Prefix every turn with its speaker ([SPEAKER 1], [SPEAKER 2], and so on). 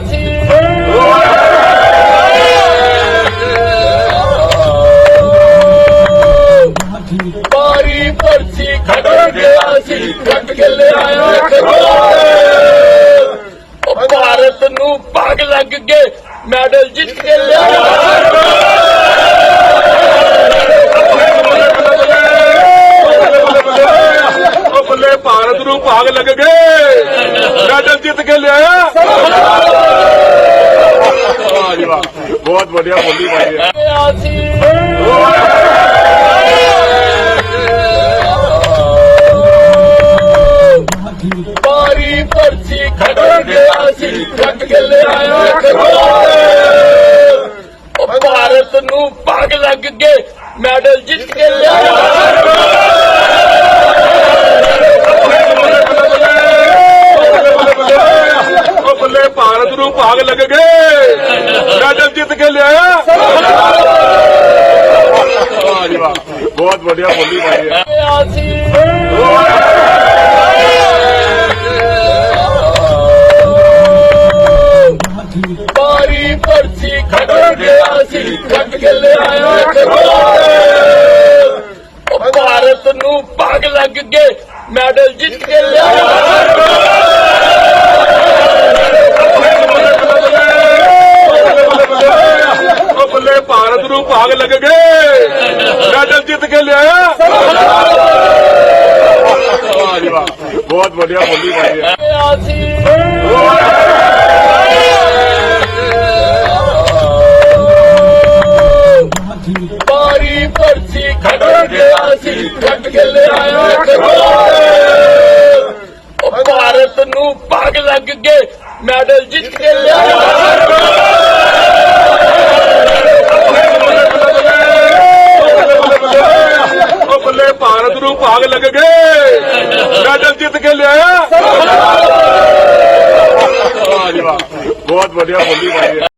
[SPEAKER 1] ਸੀ ਬਾਰੀ ਪਰਚੀ ਖੜ ਗਿਆ ਸੀ ਕੱਟ ਕੇ ਲਿਆਇਆ ਕਰੋੜ ਭਾਰਤ ਨੂੰ ਭਾਗ ਲੱਗ ਕੇ ਮੈਡਲ ਜਿੱਤ ਕੇ ਲਿਆਇਆ
[SPEAKER 2] ਉਹ ਭਾਰਤ ਨੂੰ ਭਾਗ ਲੱਗ ਗਏ ਮੈਡਲ ਜਿੱਤ ਕੇ ਲਿਆਇਆ। ਬਹੁਤ ਵਧੀਆ ਬੋਲੀ ਬਾਈ ਹੈ।
[SPEAKER 1] ਗਿਆ ਸੀ ਬਾਰੀ ਪਰਚੀ ਖੜ ਗਿਆ ਸੀ ਕੱਟ ਕੇ ਲਿਆਇਆ ਕਰੋੜ ਉਹ ਭਾਰਤ ਨੂੰ ਪੱਗ ਲੱਗ ਕੇ ਮੈਡਲ ਜਿੱਤ ਕੇ ਲਿਆਇਆ।
[SPEAKER 2] ਬੱਲੇ ਨੂੰ ਭਾਗ ਲੱਗ ਗਏ। ਮੈਡਲ ਜਿੱਤ ਕੇ ਲਿਆਇਆ। ਬਹੁਤ ਵਧੀਆ ਬੋਲੀ ਬਾਈ ਹੈ।
[SPEAKER 1] ਬਾਰੀ ਪਰਚੀ ਖੜ ਗਿਆ ਸੀ ਕੱਟ ਕੇ ਲਿਆਇਆ ਕਰੋੜ। ਉਹ ਭਾਰਤ ਨੂੰ ਭਾਗ ਲੱਗ ਗਏ। ਮੈਡਲ ਜਿੱਤ ਕੇ ਲਿਆਇਆ
[SPEAKER 2] ਬੱਲੇ ਭਾਰਤ ਨੂੰ ਭਾਗ ਲੱਗ ਗਏ। ਮੈਡਲ ਜਿੱਤ ਕੇ ਲਿਆਇਆ। ਬਹੁਤ ਵਧੀਆ ਬੋਲੀ ਹੈ।
[SPEAKER 1] ਗਿਆ ਸੀ ਬਾਰੀ ਪਰਚੀ ਖੜ ਗਿਆ ਸੀ ਕੱਟ ਕੇ ਲਿਆਇਆ ਕਰੋੜ ਉਹ ਭਾਰਤ ਨੂੰ ਭਾਗ ਲੱਗ ਕੇ ਮੈਡਲ ਜਿੱਤ ਕੇ ਲਿਆਇਆ।
[SPEAKER 2] ਭਾਗ ਲੱਗ ਗਏ। ਮੈਡਲ ਜਿੱਤ ਕੇ ਲਿਆਇਆ। ਬਹੁਤ ਵਧੀਆ ਬੋਲੀ ਬਾਈ ਹੈ।